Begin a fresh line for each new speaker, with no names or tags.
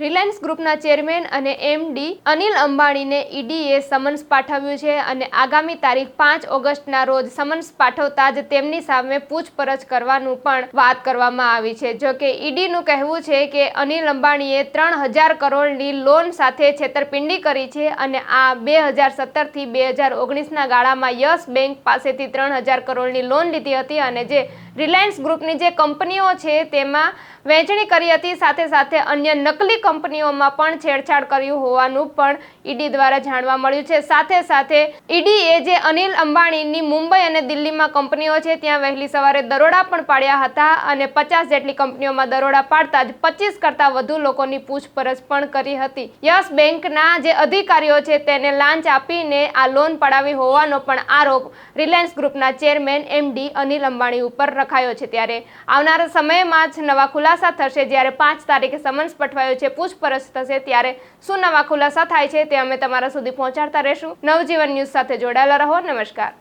Reliance ગ્રુપના chairman અને MD Anil અંબાણીને ઈડીએ સમન્સ પાઠવ્યું છે અને આગામી તારીખ પાંચ ઓગસ્ટના રોજ સમન્સ પાઠવતા જ તેમની સામે પૂછપરછ કરવાનું પણ વાત કરવામાં આવી છે. જો કે ઈડીનું કહેવું છે કે અનિલ અંબાણીએ ત્રણ હજાર કરોડની લોન સાથે છેતરપિંડી કરી છે અને આ બે હજાર સત્તરથી બે હજાર ઓગણીસના ગાળામાં યસ બેંક પાસેથી ત્રણ હજાર કરોડની લોન લીધી હતી અને જે રિલાયન્સ ગ્રુપની જે કંપનીઓ છે તેમાં વહેંચણી કરી હતી. સાથે સાથે અન્ય નકલી કંપનીઓમાં પણ છેડછાડ કર્યું હોવાનું પણ ઈડી દ્વારા જાણવા મળ્યું છે. સાથે સાથે ઈડીએ જે અનિલ અંબાણીની મુંબઈ અને દિલ્હીમાં કંપનીઓ છે, ત્યાં વહેલી સવારે દરોડા પણ પાડ્યા હતા અને પચાસ જેટલી કંપનીઓમાં દરોડા પાડતા જ પચીસ કરતાં વધુ લોકોની પૂછપરછ પણ કરી હતી. યસ બેંકના જે અધિકારીઓ છે, તેને લાંચ આપીને આ લોન પડાવી હોવાનો પણ આરોપ રિલાયન્સ ગ્રુપના ચેરમેન એમડી અનિલ અંબાણી ઉપર રખાયો છે. ત્યારે આવનારા સમયમાં જ નવા ખુલાસા થશે જ્યારે પાંચ તારીખે સમન્સ પઠવાયો છે, પૂછપરછ થશે ત્યારે શું નવા ખુલાસા થાય છે તે અમે તમારા સુધી પહોંચાડતા રહેશું. નવજીવન ન્યૂઝ સાથે જોડાયેલા રહો, નમસ્કાર.